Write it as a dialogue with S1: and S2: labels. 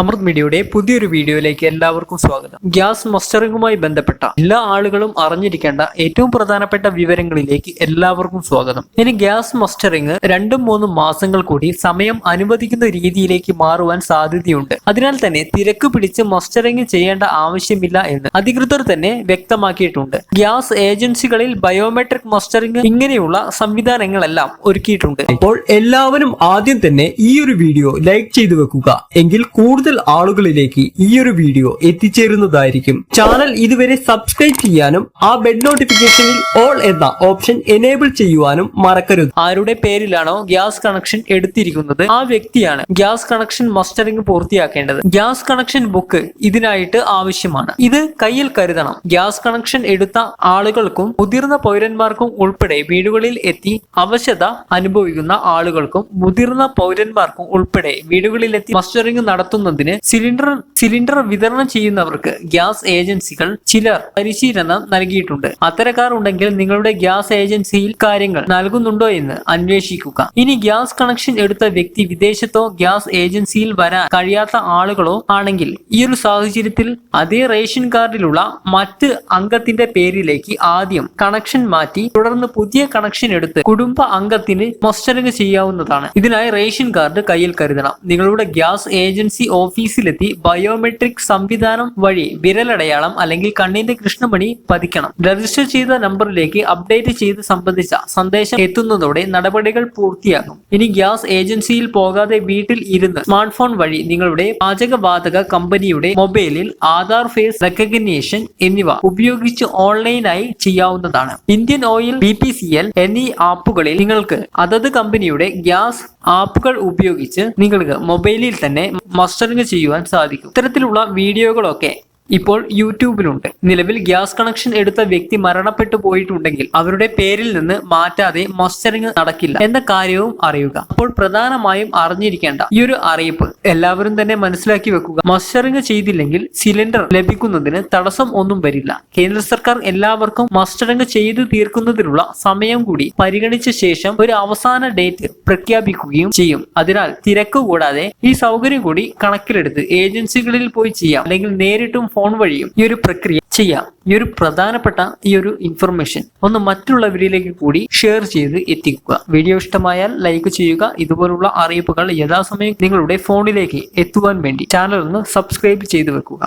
S1: അമൃത് മീഡിയയുടെ പുതിയൊരു വീഡിയോയിലേക്ക് എല്ലാവർക്കും സ്വാഗതം. ഗ്യാസ് മസ്റ്ററിംഗുമായി ബന്ധപ്പെട്ട എല്ലാ ആളുകളും അറിഞ്ഞിരിക്കേണ്ട ഏറ്റവും പ്രധാനപ്പെട്ട വിവരങ്ങളിലേക്ക് എല്ലാവർക്കും സ്വാഗതം. ഇനി ഗ്യാസ് മസ്റ്ററിംഗ് രണ്ടും മൂന്നും മാസങ്ങൾ കൂടി സമയം അനുവദിക്കുന്ന രീതിയിലേക്ക് മാറുവാൻ സാധ്യതയുണ്ട്. അതിനാൽ തന്നെ തിരക്ക് പിടിച്ച് മസ്റ്ററിംഗ് ചെയ്യേണ്ട ആവശ്യമില്ല എന്ന് അധികൃതർ തന്നെ വ്യക്തമാക്കിയിട്ടുണ്ട്. ഗ്യാസ് ഏജൻസികളിൽ ബയോമെട്രിക് മസ്റ്ററിംഗ് ഇങ്ങനെയുള്ള സംവിധാനങ്ങളെല്ലാം ഒരുക്കിയിട്ടുണ്ട്.
S2: അപ്പോൾ എല്ലാവരും ആദ്യം തന്നെ ഈ ഒരു വീഡിയോ ലൈക്ക് ചെയ്തു വെക്കുക. എങ്കിൽ കൂടുതൽ ആളുകളിലേക്ക് ഈ ഒരു വീഡിയോ എത്തിച്ചേരുന്നതായിരിക്കും. ചാനൽ ഇതുവരെ സബ്സ്ക്രൈബ് ചെയ്യാനും ആ ബെഡ് നോട്ടിഫിക്കേഷനിൽ ഓൾ എന്ന ഓപ്ഷൻ എനേബിൾ ചെയ്യുവാനും മറക്കരുത്.
S1: ആരുടെ പേരിലാണോ ഗ്യാസ് കണക്ഷൻ എടുത്തിരിക്കുന്നത്? ആ വ്യക്തിയാണ് ഗ്യാസ് കണക്ഷൻ മസ്റ്ററിംഗ് പൂർത്തിയാക്കേണ്ടത്. ഗ്യാസ് കണക്ഷൻ ബുക്ക് ഇതിനായിട്ട് ആവശ്യമാണ്. ഇത് കയ്യിൽ കരുതണം. ഗ്യാസ് കണക്ഷൻ എടുത്ത ആളുകൾക്കും മുതിർന്ന പൗരന്മാർക്കും ഉൾപ്പെടെ വീടുകളിൽ എത്തി അവശത അനുഭവിക്കുന്ന ആളുകൾക്കും മുതിർന്ന പൗരന്മാർക്കും ഉൾപ്പെടെ വീടുകളിലെത്തി മസ്റ്ററിംഗ് നടത്തുന്നതിന് സിലിണ്ടർ സിലിണ്ടർ വിതരണം ചെയ്യുന്നവർക്ക് ഗ്യാസ് ഏജൻസികൾ ചിലർ പരിശീലനം നൽകിയിട്ടുണ്ട്. അത്തരക്കാർ ഉണ്ടെങ്കിൽ നിങ്ങളുടെ ഗ്യാസ് ഏജൻസിയിൽ കാര്യങ്ങൾ നൽകുന്നുണ്ടോ എന്ന് അന്വേഷിക്കുക. ഇനി ഗ്യാസ് കണക്ഷൻ എടുത്ത വ്യക്തി വിദേശത്തോ ഗ്യാസ് ഏജൻസിയിൽ വരാൻ കഴിയാത്ത ആളുകളോ ആണെങ്കിൽ ഈ ഒരു സാഹചര്യത്തിൽ അതേ റേഷൻ കാർഡിലുള്ള മറ്റ് അംഗത്തിന്റെ പേരിലേക്ക് ആദ്യം കണക്ഷൻ മാറ്റി തുടർന്ന് പുതിയ കണക്ഷൻ എടുത്ത് കുടുംബ അംഗത്തിന് മസ്റ്ററിംഗ് ചെയ്യാവുന്നതാണ്. ഇതിനായി റേഷൻ കാർഡ് കയ്യിൽ കരുതണം. നിങ്ങളുടെ ഗ്യാസ് ഏജൻസി ഓഫീസിലെത്തി ബയോമെട്രിക് സംവിധാനം വഴി വിരലടയാളം അല്ലെങ്കിൽ കണ്ണിന്റെ കൃഷ്ണമണി പതിക്കണം. രജിസ്റ്റർ ചെയ്ത നമ്പറിലേക്ക് അപ്ഡേറ്റ് ചെയ്ത് സംബന്ധിച്ച സന്ദേശം എത്തുന്നതോടെ നടപടികൾ പൂർത്തിയാകും. ഇനി ഗ്യാസ് ഏജൻസിയിൽ പോകാതെ വീട്ടിൽ ഇരുന്ന് സ്മാർട്ട് ഫോൺ വഴി നിങ്ങളുടെ പാചകവാതക കമ്പനിയുടെ മൊബൈലിൽ ആധാർ ഫേസ് റെക്കഗ്നേഷൻ എന്നിവ ഉപയോഗിച്ച് ഓൺലൈനായി ചെയ്യാവുന്നതാണ്. Indian Oil B P C L എന്നീ ആപ്പുകളിൽ നിങ്ങൾക്ക് അതത് കമ്പനിയുടെ ഗ്യാസ് ആപ്പുകൾ ഉപയോഗിച്ച് നിങ്ങൾക്ക് മൊബൈലിൽ തന്നെ മസ്റ്ററിംഗ് ചെയ്യുവാൻ സാധിക്കും. ഇത്തരത്തിലുള്ള വീഡിയോകളൊക്കെ ഇപ്പോൾ യൂട്യൂബിലുണ്ട്. നിലവിൽ ഗ്യാസ് കണക്ഷൻ എടുത്ത വ്യക്തി മരണപ്പെട്ടു പോയിട്ടുണ്ടെങ്കിൽ അവരുടെ പേരിൽ നിന്ന് മാറ്റാതെ മസ്റ്ററിംഗ് നടക്കില്ല എന്ന കാര്യവും അറിയുക. അപ്പോൾ പ്രധാനമായും അറിഞ്ഞിരിക്കേണ്ട ഈ ഒരു അറിയിപ്പ് എല്ലാവരും തന്നെ മനസ്സിലാക്കി വെക്കുക. മസ്റ്ററിംഗ് ചെയ്തില്ലെങ്കിൽ സിലിണ്ടർ ലഭിക്കുന്നതിന് തടസ്സം ഒന്നും വരില്ല. കേന്ദ്ര സർക്കാർ എല്ലാവർക്കും മസ്റ്ററിംഗ് ചെയ്തു തീർക്കുന്നതിനുള്ള സമയം കൂടി പരിഗണിച്ച ശേഷം ഒരു അവസാന ഡേറ്റ് പ്രഖ്യാപിക്കുകയും ചെയ്യും. അതിനാൽ തിരക്ക് കൂടാതെ ഈ സൗകര്യം കൂടി കണക്കിലെടുത്ത് ഏജൻസികളിൽ പോയി ചെയ്യാം. അല്ലെങ്കിൽ നേരിട്ടും ഫോൺ വഴിയും ഈ ഒരു പ്രക്രിയ ചെയ്യാം. ഈ ഒരു പ്രധാനപ്പെട്ട ഈ ഒരു ഇൻഫർമേഷൻ ഒന്ന് മറ്റുള്ളവരിലേക്ക് കൂടി ഷെയർ ചെയ്ത് എത്തിക്കുക. വീഡിയോ ഇഷ്ടമായാൽ ലൈക്ക് ചെയ്യുക. ഇതുപോലുള്ള അറിയിപ്പുകൾ യഥാസമയം നിങ്ങളുടെ ഫോണിലേക്ക് എത്തുവാൻ വേണ്ടി ചാനൽ ഒന്ന് സബ്സ്ക്രൈബ് ചെയ്തു വെക്കുക.